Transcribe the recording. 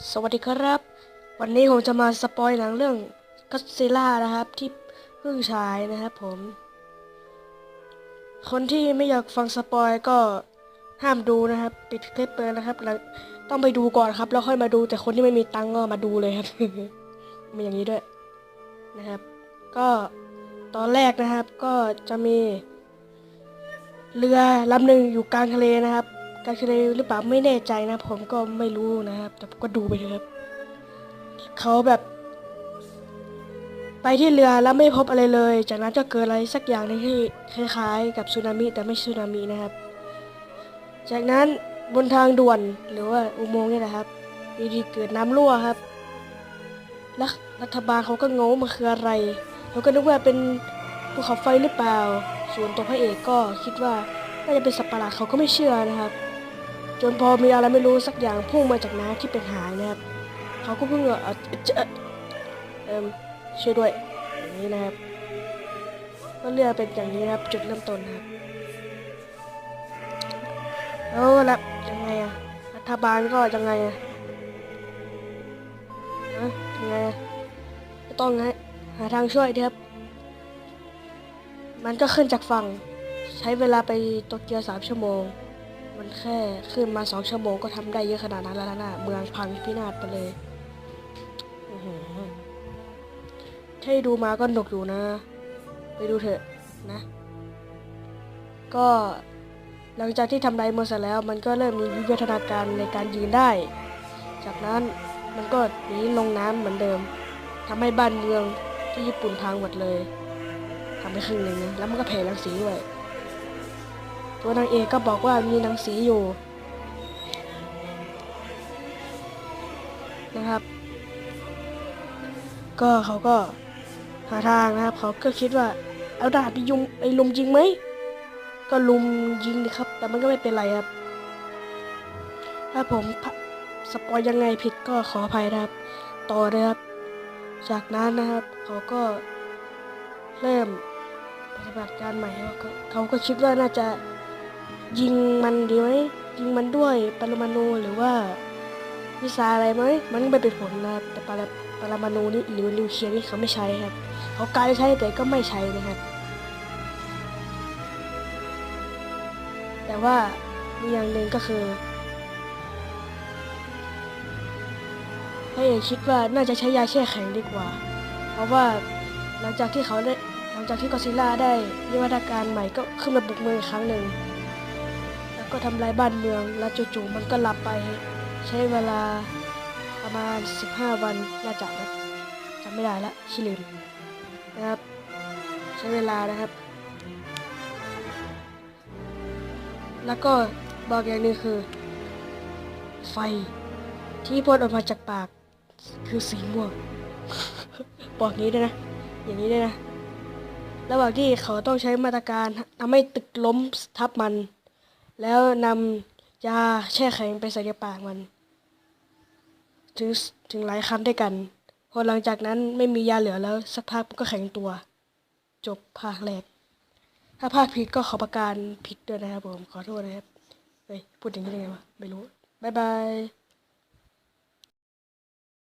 สวัสดีครับ วันนี้ผมจะมาสปอยหนังเรื่องก็ซิล่านะครับ ที่เพิ่งฉายนะครับผม คนที่ไม่อยากฟังสปอยก็ห้ามดูนะครับ ปิดคลิปเลยนะครับแล้วต้องไปดูก่อนครับ แล้วค่อยมาดูแต่คนที่ไม่มีตังค์ก็มาดูเลยครับมีอย่างนี้ด้วยนะครับ ก็ตอนแรกนะครับก็จะมี เรือลำหนึ่งอยู่กลางทะเลนะครับ กางทะเลหรือเปล่าไม่แน่ใจนะ ผมก็ไม่รู้นะครับ แต่ก็ดูไปเถอะครับเขาแบบ ไปที่เรือแล้วไม่พบอะไรเลย จากนั้นก็เกิดอะไรสักอย่างนึงที่คล้ายๆ กับสึนามิแต่ไม่สึนามินะครับ จากนั้นบนทางด่วนหรือว่าอุโมงค์นี่นะครับดีๆเกิดน้ำรั่วครับแล้วรัฐบาลเขาก็งงว่ามันคืออะไรเขาก็นึกว่าเป็นภูเขาไฟหรือเปล่า ส่วนตัวพระเอกก็คิดว่าน่าจะเป็นสัตว์ประหลาดเขาก็ไม่เชื่อนะครับ จนพอมีอะไรไม่รู้สักอย่างพุ่งมาจากน้ำที่เป็นหายนะครับเขาก็เพิ่งเออเจอเอิมช่วยด้วยอย่างนี้นะครับก็เรือเป็นอย่างนี้นะครับ จุดเริ่มต้นนะครับแล้วล้วยังไงอะรัฐบาลก็ยังไงอะฮะยังไงก็ต้องให้หาทางช่วยดีครับ มันก็ขึ้นจากฝั่ง ใช้เวลาไปโตเกียวสามชั่วโมง มันแค่ขึ้นมาสองชั่วโมงก็ทำได้เยอะขนาดนั้นแล้วนะเมืองพังพินาศไปเลยอื้อหือที่ดูมาก็หนกอยู่นะ ไปดูเถอะนะ ก็หลังจากที่ทำลายเมือเสร็จแล้ว มันก็เริ่มมีวิวัฒนาการในการยืนได้ จากนั้นมันก็หนีลงน้ำเหมือนเดิมทำให้บ้านเมืองที่ญี่ปุ่นพังหมดเลยทำไปครึ่งหนึ่งนะแล้วมันก็แผ่รังสีด้วย ตัวนางเอกก็บอกว่ามีหนังสีอยู่ นะครับ ก็เขาก็หาทางนะครับ เขาก็คิดว่าเอาดาบไปยุงไอ้ลุมยิงไหมก็ลุมยิงดิครับ แต่มันก็ไม่เป็นไรครับ ถ้าผมสปอยยังไงผิดก็ขออภัยนะครับ ต่อเลยครับ จากนั้นนะครับ เขาก็เริ่มปฏิบัติการใหม่เขาเขาก็คิดว่าน่าจะ ยิงมันดีไหมยิงมันด้วยปรมาณูหรือว่าวิสาอะไรไหมมันก็ไม่เป็นผลนะแต่ปรปรมาณูนี่หรือนิวเคลียร์นี่เขาไม่ใช้ครับเขากลายใช้แต่ก็ไม่ใช้นะครับ แต่ว่ามีอย่างหนึ่งก็คือพระเอกคิดว่าน่าจะใช้ยาแช่แข็งดีกว่า เพราะว่าหลังจากที่เขาได้หลังจากที่กอซิล่าได้วิวัฒนาการใหม่ก็ขึ้นมาบุกเมืองอีกครั้งหนึ่ง ก็ทำลายบ้านเมือง แล้วจู่ๆมันก็หลับไป ใช้เวลาประมาณ 15 วันน่าจะนะจำไม่ได้ละชิลืมนะครับ ใช้เวลานะครับ แล้วก็บอกอย่างนึงคือ ไฟที่พ่นออกมาจากปาก คือสีม่วง บอกงี้ด้วยนะ อย่างนี้ด้วยนะ ระหว่างที่เขาต้องใช้มาตรการทำให้ตึกล้มทับมัน แล้วนำยาแช่แข็งไปใส่ในปากมัน ถึงถึงหลายครั้งด้วยกัน พอหลังจากนั้นไม่มียาเหลือแล้วสักพักมันก็แข็งตัว จบภาคแรก ถ้าภาคผิดก็ขอประการผิดด้วยนะครับผม ขอโทษนะครับ เฮ้ย พูดอย่างนี้ได้ไงวะ ไม่รู้ บ๊ายบาย